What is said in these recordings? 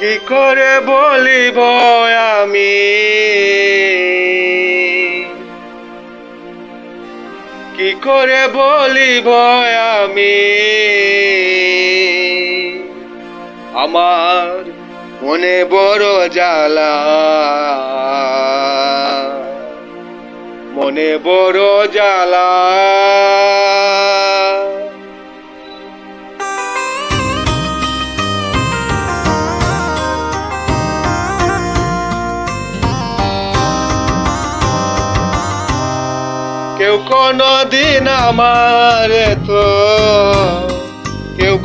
কি করে বলিব আমি? কি করে বলিব আমি? আমার মনে বড় জ্বালা। মনে বড় জ্বালা। দিন আমার তো, কেউ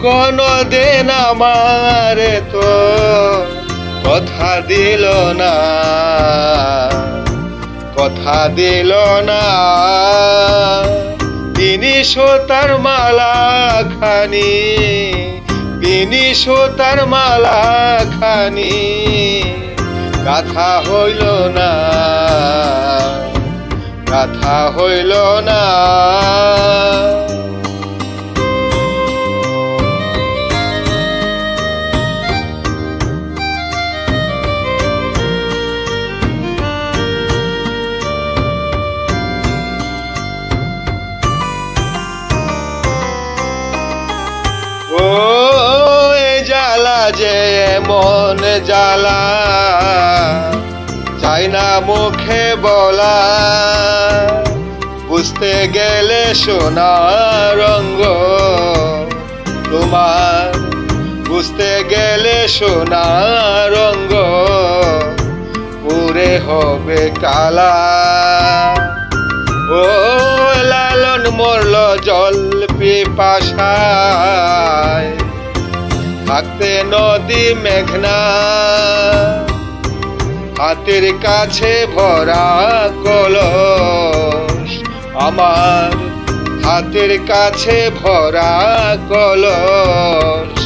দিন আমার তো কথা দিল না, কথা দিল না। তিনি সুতার মালা খানি তিনি সুতার মালা খানি কথা হইল না। কথা হইল না। জ্বালা যে মন জ্বালা। না মুখে বলা। বুঝতে গেলে সোনা রঙ্গ। তোমার বুঝতে গেলে সোনা রঙ্গ। পুরে হবে কালা। ও লালন মরল জল পিপাসায়। থাকতে নদী মেঘনা। হাতের কাছে ভরা কলস, আমার হাতের কাছে ভরা কলস।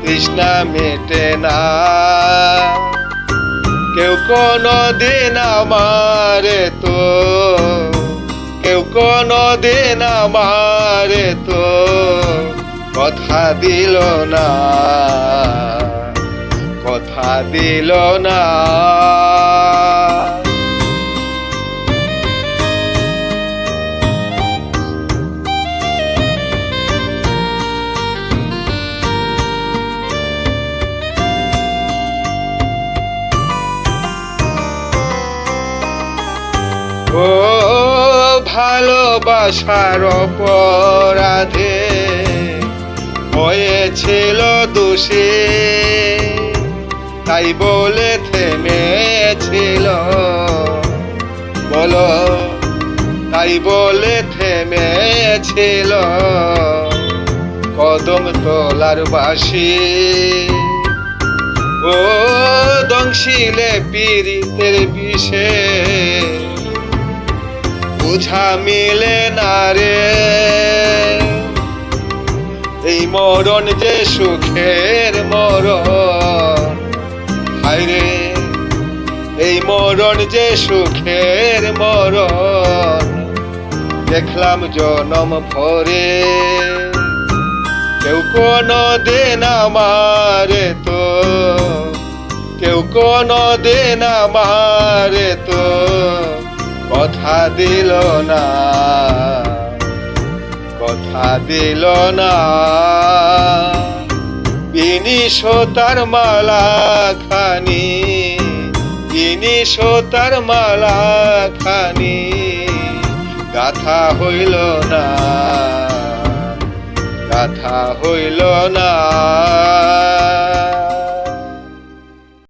তৃষ্ণা মেটে না, কেউ কোনো দিন আমার তো, কেউ কোনো দিন আমার তো, কথা দিল না। দিল না। ও ভালোবাসার অপরাধে হয়েছিল দোষী। তাই বলে থেমেছিল। বলো, তাই বলে থেমেছিল। কদম তোলার বাসি ও দংশিলে পীড়িতের বিষে। বুঝা মিলে না রে। এই মরণ যে সুখের মরণ। রে এই মরণ যে সুখের মরণ, দেখলাম জনম ভরে। কেউ কোনো দিন আমার তো, কেউ কোনো দিন আমার তো, কথা দিল না, কথা দিল না। বিনি সোতার মালা খানি তিনি সোতার মালা খানি গাথা হইল না গাথা হইল না।